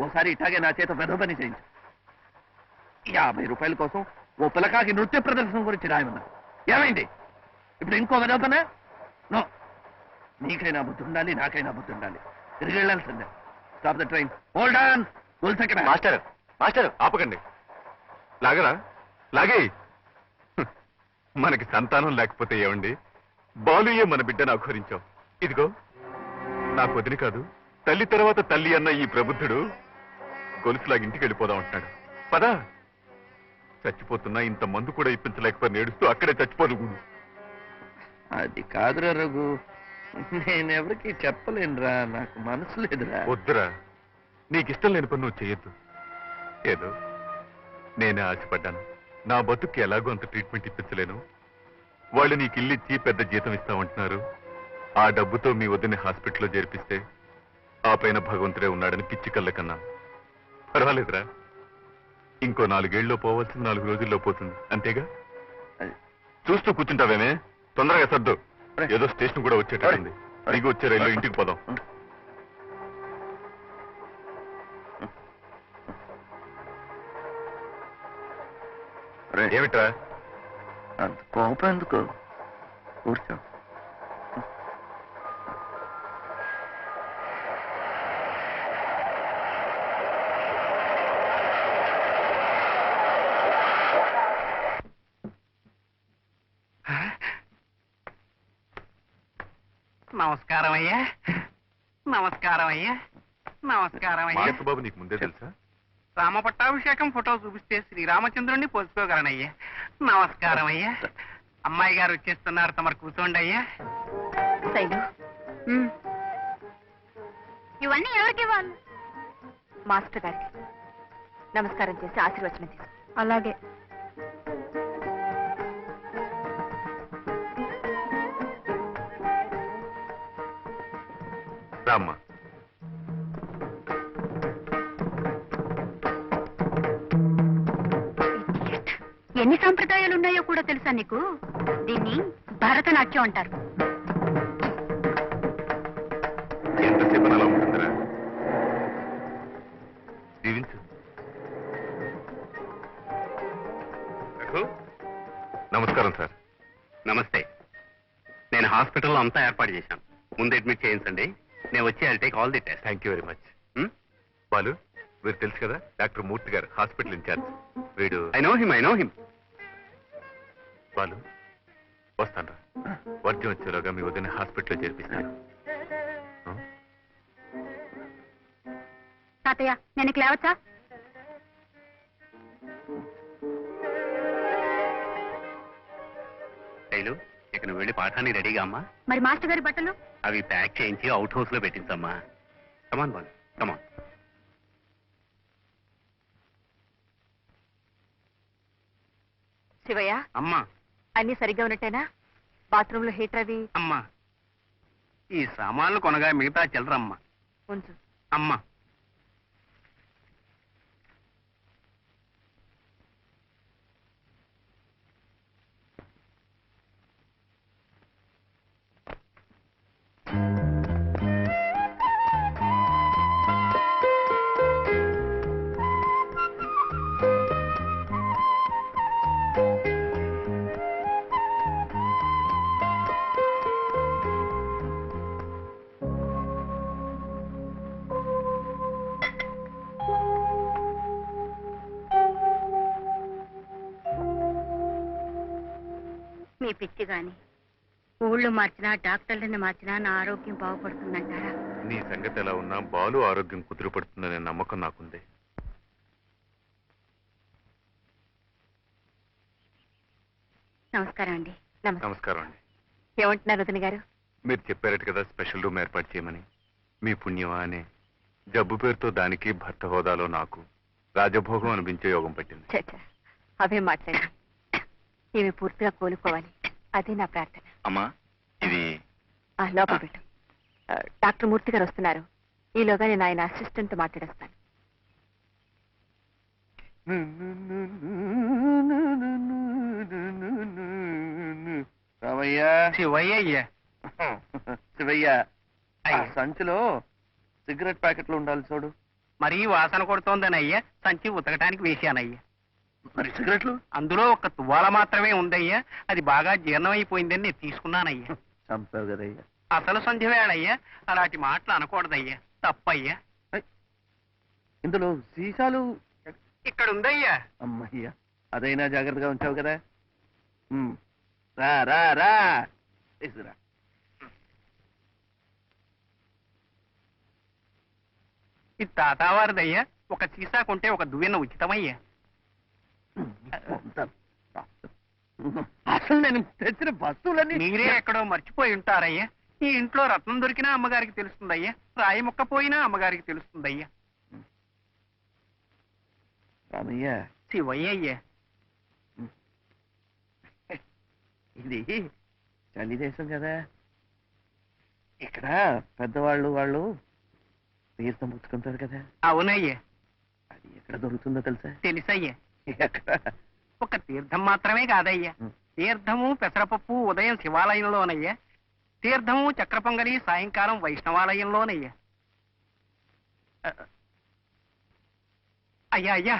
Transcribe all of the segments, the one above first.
ఓసారి ఇట్లాగే నా చేత పెద్ద పని చేయించు. యాభై రూపాయల కోసం ఓ పిల్లకాకి నృత్య ప్రదర్శన గురించి రాయమన్నా. ఏమైంది? ఇప్పుడు ఇంకో వెధ పనా నో. నీకైనా బుద్ధి ఉండాలి నాకైనా బుద్ధి ఉండాలి. తిరిగి వెళ్ళాల్సిందే. Stop the train hold on goal second master master ఆపకండి. లాగరా? లాగే మనకి సంతానం లేకపోతే ఏమండి? బాలుయే మన బిడ్డను అఘోరించాం ఇదిగో నాకు వదిలి కాదు తల్లి తర్వాత తల్లి అన్న ఈ ప్రబుద్ధుడు గొలుసులాగా ఇంటికి వెళ్ళిపోదాం అంటున్నాడు. పదా. చచ్చిపోతున్నా ఇంత మందు కూడా ఇప్పించలేకపోయి నేడుస్తూ అక్కడే చచ్చిపోదు అది కాదురా రఘు. నేనెవరికి చెప్పలేనురా. నాకు మనసు లేదురా. వద్దురా. నీకిష్టం లేని పని నువ్వు చేయొద్దు. ఏదో నేనే ఆశపడ్డాను. నా బతుక్కి ఎలాగో అంత ట్రీట్మెంట్ ఇప్పించలేను. వాళ్ళు నీకు ఇల్లు ఇచ్చి పెద్ద జీతం ఇస్తామంటున్నారు. ఆ డబ్బుతో మీ వద్దని హాస్పిటల్లో చేర్పిస్తే ఆ పైన భగవంతుడే ఉన్నాడని పిచ్చి కళ్ళ కన్నా. పర్వాలేదురా. ఇంకో నాలుగేళ్ళలో పోవాల్సింది నాలుగు రోజుల్లో పోతుంది. అంతేగా? చూస్తూ కూర్చుంటావేమే? తొందరగా సర్దు. ఏదో స్టేషన్ కూడా వచ్చేటట్టుంది. అడిగి వచ్చే రైల్లో ఇంటికి పోదాం. ఏమిట్రా? కోపం ఎందుకు? కూర్చో నమస్కారం అయ్యా. నమస్కారం అయ్యా. నమస్కారం అయ్యా. బాబు నీకు ముందే తెలుసా? రామ పట్టాభిషేకం ఫోటో చూపిస్తే శ్రీరామచంద్రుణ్ణి పోసుకోగలనయ్యా. నమస్కారం అయ్యా. అమ్మాయి గారు వచ్చేస్తున్నారు తమరు కూర్చోండి అయ్యా. శైలు ఇవన్నీ ఎవరికి వాళ్ళు మాస్టర్ గారికి. నమస్కారం చేసి ఆశీర్వచనం తీసు అలాగే. రామ్మా ఎన్ని సంప్రదాయాలు ఉన్నాయో కూడా తెలుసా నీకు? దీన్ని భరతనాట్యం అంటారు. ఎంతసేపు అలా ఉంటుందిరా? దీవించు. రఘు, నమస్కారం సార్. నమస్తే. నేను హాస్పిటల్లో అంతా ఏర్పాటు చేశాను. ముందు అడ్మిట్ చేయించండి. నేను వచ్చి I take all the test thank you very much Balu వీరు తెలుసు కదా డాక్టర్ మూర్తి గారు హాస్పిటల్ ఇన్ఛార్జ్. వీడు I know him I know him Balu వస్తాను రా. వర్జం వచ్చేలోగా మీ వదిన హాస్పిటల్లో చేర్పిస్తాను? తాతయ్య నేను లేవచ్చా? శైలు ఇక నువ్వు వెళ్ళి పాఠాన్ని రెడీగా అమ్మా. మరి మాస్టర్ గారి బట్టలు? అవి ప్యాక్ చేయించి అవుట్ హౌస్లో పెట్టించమ్మా come on Bal come on Shivayya అమ్మా. అన్ని సరిగ్గా ఉన్నట్టేనా? బాత్రూమ్లో హీటర్ అవి? అమ్మా. ఈ సామాన్లు కొనగా మిగతా చిల్లరమ్మా. ఉంచు. అమ్మా. మీ పిచ్చి గాని ఊళ్ళు మార్చినా డాక్టర్లని మార్చినా నా ఆరోగ్యం బాగుపడుతుందంటారా? నీ సంగతి ఎలా ఉన్నా బాలు ఆరోగ్యం కుదురుపడుతుందనే నమ్మకం నాకుంది. నమస్కారం అండి. నమస్కారం అండి. ఏమంటున్నారు వదిన గారు? మీరు చెప్పారట కదా స్పెషల్ రూమ్ ఏర్పాటు చేయమని. మీ పుణ్యమా అనే. జబ్బు పేరుతో దానికి భర్త హోదాలో నాకు. రాజభోగం అనిపించే యోగం పట్టింది. అవే మాట్లాడి ఇవి పూర్తిగా కోలుకోవాలి. అదే నా ప్రార్థన. అమ్మా ఇది ఆ, లోపల పెట్టు. ఆ, డాక్టర్ మూర్తి గారు వస్తున్నారు. ఈలోగా నేను ఆయన అసిస్టెంట్తో మాట్లాడేస్తాను. రామయ్య శివయ్య అయ్యా శివయ్య ఆ అయ్యా. సంచిలో సిగరెట్ ప్యాకెట్లు ఉండాలి చూడు. మరీ వాసన కొడుతోందనయ్యా. సంచి ఉతకటానికి వేశానయ్యా. మరి సిగరెట్లు? అందులో ఒక తువ్వాల మాత్రమే ఉందయ్యా. అది బాగా జీర్ణమైపోయిందని నేను తీసుకున్నానయ్యా. చంపావు కదయ్యా. అసలు సంధ్య వేళయ్యా అలాంటి మాటలు అనకూడదయ్యా. తప్పయ్యా. ఇందులో సీసాలు? ఇక్కడ ఉందయ్యా అమ్మయ్యా అదైనా జాగ్రత్తగా ఉంచావు కదా. ఉమ్. రా రా రా. తీసుకురా. ఇది తాతావారిదయ్యా ఒక సీసా కొంటే ఒక దువ్వెన ఉచితమయ్యా. అసలు నేను తెచ్చిన వస్తువులన్నీ మీరే ఎక్కడో మర్చిపోయి ఉంటారయ్యా. ఈ ఇంట్లో రత్నం దొరికినా అమ్మగారికి తెలుస్తుందయ్యా. రాయి మొక్క పోయినా అమ్మగారికి తెలుస్తుందయ్యా. రామయ్య. శివయ్య ఇది చలి దేశం కదా. ఇక్కడ పెద్దవాళ్ళు వాళ్ళు తీర్థం పుచ్చుకుంటారు కదా. అవునయ్యా. అది ఎక్కడ దొరుకుతుందో తెలుసా? తెలుసయ్యా. ఎక్కడ? ఒక తీర్థం మాత్రమే కాదయ్యా. తీర్థము పెసరపప్పు ఉదయం శివాలయంలోనయ్యా. తీర్థము చక్ర పొంగలి సాయంకాలం వైష్ణవాలయంలోనయ్యా. అయ్యా అయ్యా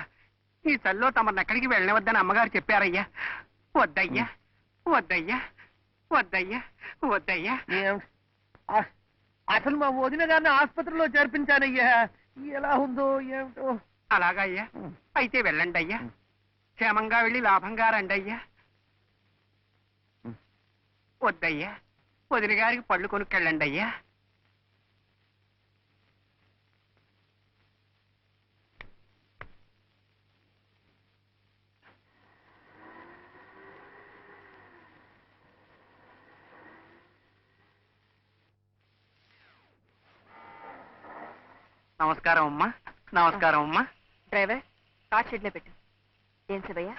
ఈ చల్లో తమను ఎక్కడికి వెళ్ళవద్దని అమ్మగారు చెప్పారయ్యా. వద్దయ్యా వద్దయ్యా వద్దయ్యా వద్దయ్యా. అసలు మా వదిన గారిని ఆసుపత్రిలో చేర్పించానయ్యా. ఎలా ఉందో ఏమిటో. అలాగయ్యా ఉం. అయితే వెళ్ళండి అయ్యా క్షేమంగా వెళ్ళి లాభంగా రండి అయ్యా వద్దయ్యా. వదిన గారికి పళ్ళు కొనుక్కెళ్ళండి అయ్యా నమస్కారం అమ్మా. నమస్కారం అమ్మా. డ్రైవర్ కార్ షెడ్లో పెట్టు. ఏం శివయ్య?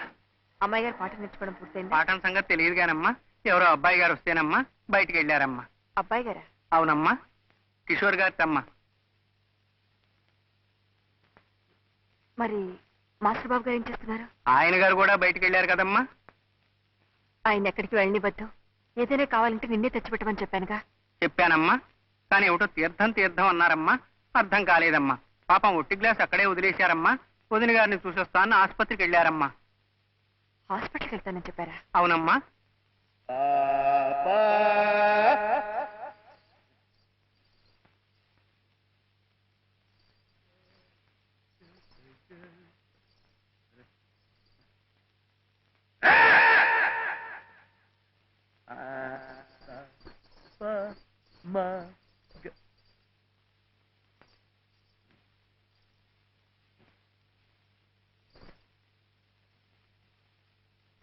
అమ్మాయి గారు పాట నేర్చుకోవడం పూర్తయింది? పాఠం సంగతి తెలియదు కానమ్మా ఎవరో అబ్బాయి గారు వస్తేనమ్మా బయటికి వెళ్ళారమ్మా. అబ్బాయి గారా? అవునమ్మా. కిషోర్ గారి తమ్మ మరి మాస్టర్ బాబు గారు ఏం చేస్తున్నారు? ఆయన గారు కూడా బయటికి వెళ్ళారు కదమ్మా. ఆయన ఎక్కడికి వెళ్ళనివ్వద్దు ఏదైనా కావాలంటే నిన్నే తెచ్చిపెట్టమని చెప్పానుగా. చెప్పానమ్మా. కానీ ఏమిటో తీర్థం తీర్థం అన్నారమ్మా. అర్థం కాలేదమ్మా. పాపం ఒట్టి గ్లాస్ అక్కడే వదిలేశారమ్మా. వదిన గారిని చూసొస్తాను. ఆసుపత్రికి వెళ్ళారమ్మా. హాస్పిటల్కి వెళ్తానని చెప్పారా? అవునమ్మా.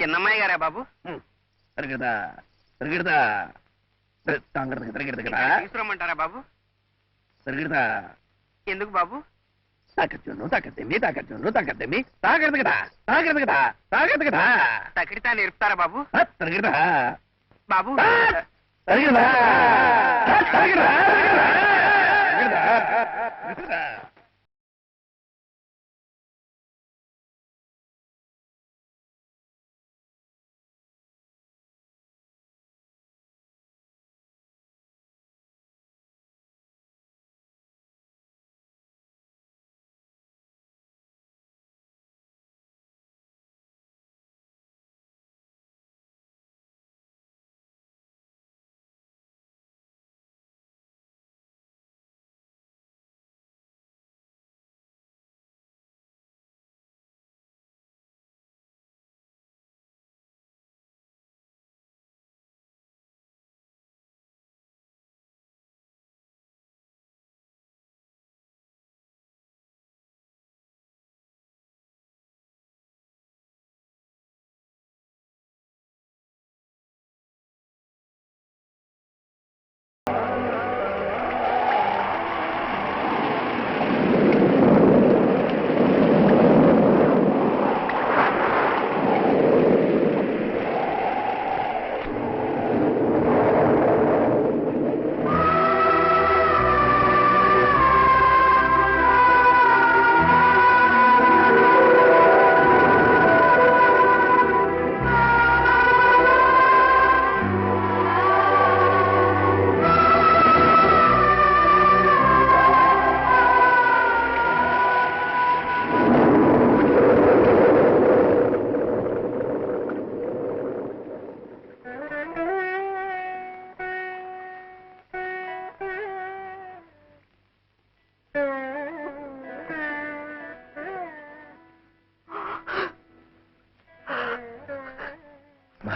చిన్నమ్మాయి గారా బాబు? తిరగదా తిరగదా తీసుకురమ్మంటారా బాబు? తిరగదా. ఎందుకు బాబు? తాకచ్చును తాకత్తేమి తాకచ్చును తాకత్తేమి తాగడదు కదా తాగడదు కదా తాగడదు కదా. తకిడితా నేర్పుతారా బాబు? బాబు తిరగదా. తిరగదా. తిరగదా.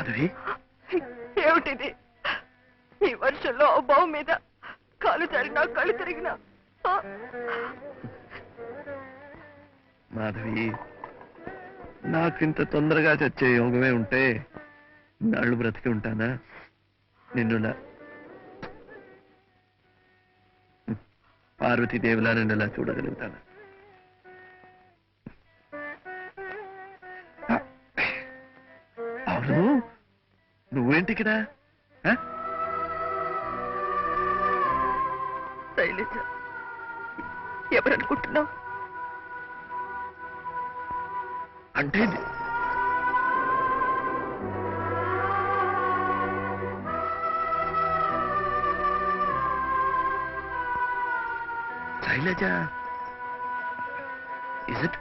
మాధవి? ఏమిటిది? ఈ వర్షంలో బావు మీద కాలు జారినా కళ్ళు తిరిగినా? మాధవి నాకింత తొందరగా చచ్చే యోగమే ఉంటే నాళ్ళు బ్రతికి ఉంటానా? నిన్ను పార్వతీదేవిలా నిన్ను ఇలా చూడగలుగుతాను? నువ్వేంటికిరా ఆ? శైలజ ఎవరనుకుంటున్నావు? అంటే శైలజ ఇట్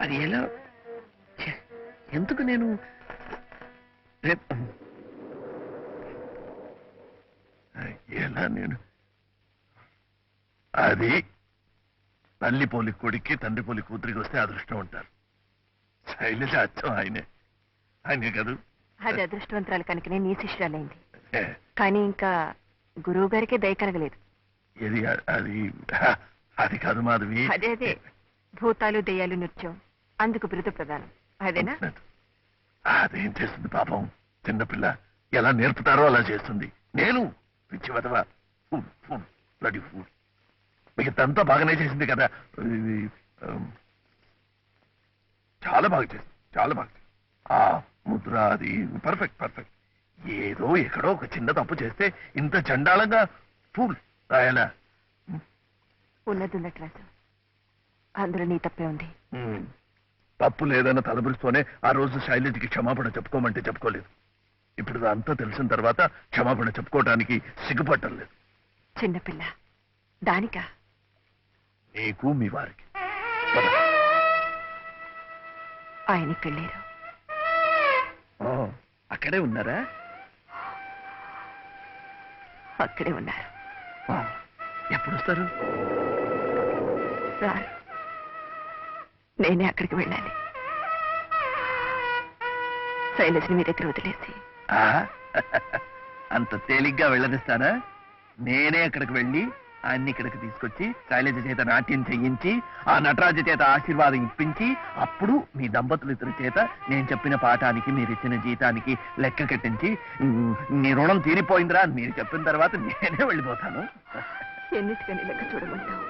అది ఎలా ఎందుకు నేను ఎలా నేను? అది తల్లి పోలి కొడుక్కి తండ్రి పోలి కూతురికి వస్తే అదృష్టం ఉంటారు శైలజ అచ్చం ఆయనే. ఆయనే కదూ? అది అదృష్టవంతరాలు కనుకనే నీ శిష్యురాలైంది. కానీ ఇంకా గురువు గారికి దయ కలగలేదు. ఇది అది అది కాదు మాధవి. అదే అదే. భూతాలు దెయ్యాలు నృత్యం అందుకు బిరుదు ప్రధానం అదేనా? అదేం చేస్తుంది పాపం? చిన్నపిల్ల ఎలా నేర్పుతారో అలా చేస్తుంది. నేను పిచ్చి వదవ ఫుడ్ ఫుడ్ బ్లడీ ఫుడ్ మిగతంతా బాగానే చేసింది కదా. ఇది, చాలా బాగా చేసింది. చాలా బాగా చేసింది. ఆ ముద్ర అది పర్ఫెక్ట్ పర్ఫెక్ట్ ఏదో ఎక్కడో ఒక చిన్న తప్పు చేస్తే ఇంత చండాలంగా ఫుల్ రాయాలా ఉన్నది ఉన్నట్టు రాజు. అందులో నీ తప్పే ఉంది. తప్పు లేదన్న తలబురుస్తూనే ఆ రోజు శైలజకి క్షమాపణ చెప్పుకోమంటే చెప్పుకోలేదు. ఇప్పుడు అంతా తెలిసిన తర్వాత క్షమాపణ చెప్పుకోవటానికి సిగ్గుపట్టం లేదు. చిన్నపిల్ల దానికా? నీకు మీ వారికి. వెళ్ళారు ఓ, అక్కడే ఉన్నారా? అక్కడే ఉన్నారు. ఎప్పుడు వస్తారు సార్ నేనే అక్కడికి వెళ్ళాలి. శైలజ్ని మీ దగ్గర వదిలేసి. ఆ? అంత తేలిగ్గా వెళ్ళనిస్తానా నేనే అక్కడికి వెళ్ళి ఆయన్ని ఇక్కడికి తీసుకొచ్చి శైలజ చేత నాట్యం చెయ్యించి ఆ నటరాజు చేత ఆశీర్వాదం ఇప్పించి అప్పుడు మీ దంపతులు ఇద్దరి చేత నేను చెప్పిన పాఠానికి మీరు ఇచ్చిన జీతానికి లెక్క కట్టించి "ఉమ్, నీ రుణం తీరిపోయిందిరా అని మీరు చెప్పిన తర్వాత నేనే వెళ్ళిపోతాను. ఎన్నిటికని లెక్క చూడమంటావు?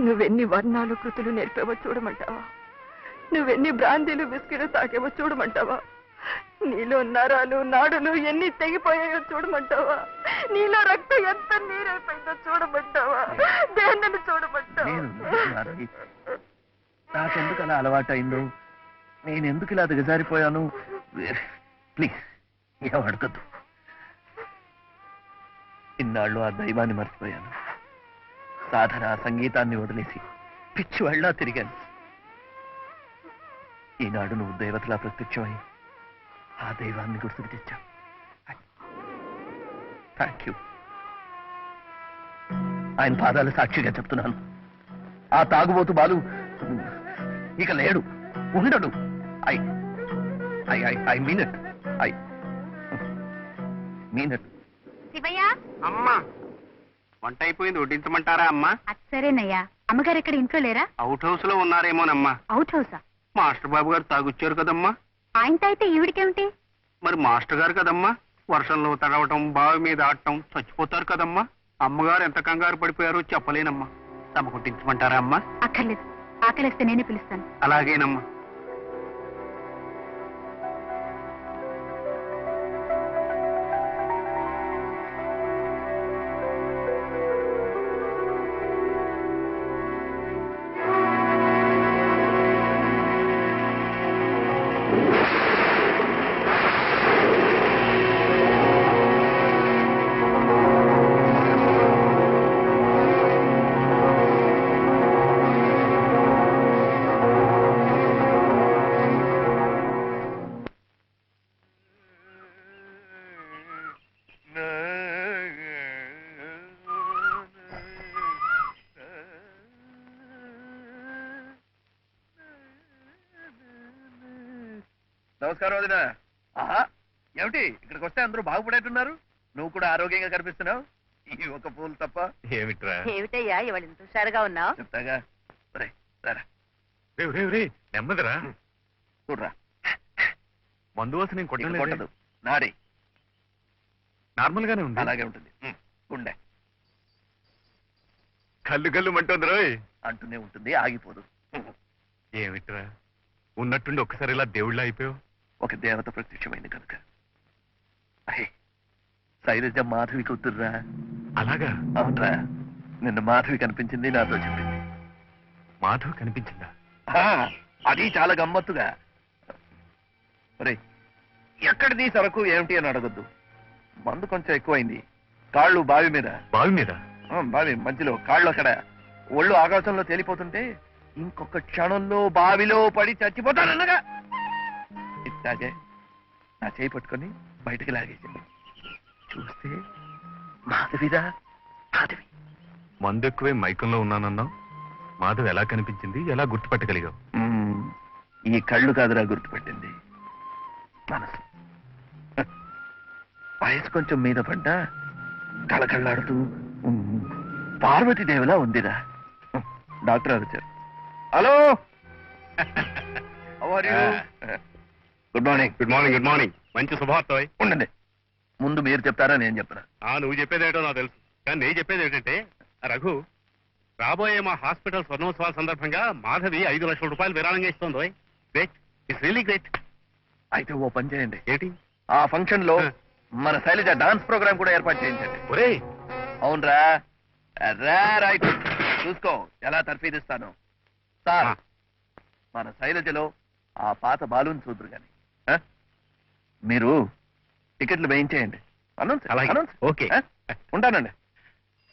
నువ్వెన్ని వర్ణాలు కృతులు నేర్పేవో చూడమంటావా? నువ్వెన్ని బ్రాందీలు బిస్కెట్లు తాకేవో చూడమంటావా? నీలో నరాలు నాడులు ఎన్ని తెగిపోయాయో చూడమంటావా? నీలో రక్తం ఎంత నీరైపోయిందో చూడమంటావా? దేన్నని చూడమంటావా? నాకెందుకు అలా అలవాటైందో? నేను ఎందుకు ఇలా దిగజారిపోయాను? ప్లీజ్ ఏం అడగద్దు. ఇన్నాళ్ళు ఆ దైవాన్ని మర్చిపోయాను. సాధన సంగీతాన్ని వదిలేసి పిచ్చి వాళ్ళ తిరిగాను. ఈనాడు నువ్వు దేవతలా ప్రత్యక్షమై ఆ దైవాన్ని గుర్తుకు తెచ్చావు. థ్యాంక్ యూ ఆయన పాదాల సాక్షిగా చెప్తున్నాను. ఆ తాగుబోతు బాలు ఇక లేడు ఉండడు. I I I I mean it I mean it Shivayya? అమ్మా! వంట అయిపోయింది వడ్డించమంటారా అమ్మా? సరేనయ్యా. అమ్మగారు ఎక్కడ ఇంట్లో లేరా? అవుట్ హౌస్లో ఉన్నారేమోనమ్మా. అవుట్ హౌసా మాస్టర్ బాబు గారు తాగుచ్చారు కదమ్మా. ఆయనతో అయితే ఈవిడికేమిటి? మరి మాస్టర్ గారు కదమ్మా. వర్షంలో తడవటం బావి మీద ఆడటం చచ్చిపోతారు కదమ్మా. అమ్మగారు ఎంత కంగారు పడిపోయారో చెప్పలేనమ్మా. తమ కొట్టించమంటారా అమ్మా? అక్కర్లేదు. ఆకలిస్తే నేనే పిలుస్తాను. అలాగేనమ్మా. నమస్కారం వదిన. ఆహా ఏమిటి? ఇక్కడికి వస్తే అందరూ బాగుపడేట్టున్నారు. నువ్వు కూడా ఆరోగ్యంగా కనిపిస్తున్నావు. ఈ ఒక పూలు తప్ప. ఏమిట్రా? ఏమిటయ్యా ఇవాళ ఇంత హుషారుగా ఉన్నావు? చెప్తాగా. రే రారా. నెమ్మదిరా. చూడరా. మందు వాసన నేను నీకు కొట్టడం కొట్టదు. నాడి నార్మల్ గానే ఉంది. అలాగే ఉంటుంది. ఉమ్, గుండె కళ్ళు కళ్ళు మంటోంది రోయ్. అంటూనే ఉంటుంది ఆగిపోదు. ఏమిట్రా? ఉన్నట్టుండి ఒక్కసారి ఇలా దేవుళ్ళ అయిపోయావు? ఒక దేవత ప్రత్యక్షమైంది కనుక. అహే శైలజ మాధవి కూతుర్రా? అలాగా? అవునరా. నిన్న మాధవి కనిపించింది నాతో చెప్పింది. మాధవ్ కనిపించిందా? ఆ, అది చాలా గమ్మత్తుగా. ఒరే ఎక్కడిది సరకు ఏమిటి అని అడగొద్దు. మందు కొంచెం ఎక్కువైంది. కాళ్ళు బావి మీద. బావి మీద? ఆ, బావి మధ్యలో కాళ్ళు అక్కడ. ఒళ్ళు ఆకాశంలో తేలిపోతుంటే ఇంకొక క్షణంలో బావిలో పడి చచ్చిపోతానన్నగా. ఇట్లాగే నా చేయి పట్టుకొని బయటికి లాగేసింది. చూస్తే మాధవిదా మాధవి. మందు ఎక్కువే మైకంలో ఉన్నానన్నావు. మాధవ్ ఎలా కనిపించింది ఎలా గుర్తుపట్టగలిగావు. ఈ కళ్ళు కాదురా గుర్తుపెట్టింది. మనసు. వయసు కొంచెం మీద పడ్డా కళకళ్ళాడుతూ పార్వతీదేవిలా ఉందిరా. డాక్టర్ గారు వచ్చారు. Hello! Good morning good morning good morning మంచి శుభవార్త ఓయ్. ఉండండి. ముందు మీరు చెప్తారా నేను చెప్పనా ఆ నువ్వు చెప్పేదేటో నాకు తెలుసు. కానీ నేను చెప్పేది ఏంటంటే రఘు రాబోయే మా హాస్పిటల్ స్వర్ణోత్సవాల సందర్భంగా మాధవి ఐదు లక్షల రూపాయలు విరాళంగా ఇస్తోంది గ్రేట్ ఇట్స్ రియలీ గ్రేట్ అయితే ఓ పని చేయండి. ఏంటి? ఆ ఫంక్షన్లో. మన శైలజ డాన్స్ ప్రోగ్రామ్ కూడా ఏర్పాటు చేయించండి. ఒరే అవునరా? రా రైట్. చూసుకో ఎలా తర్ఫీదిస్తాను. సార్. మన శైలజలో ఆ పాత బాలుని చూద్దరు గాని? మీరు టికెట్లు వేయించేయండి. అనౌన్స్ అలాగే. Announce okay. ఉంటానండి.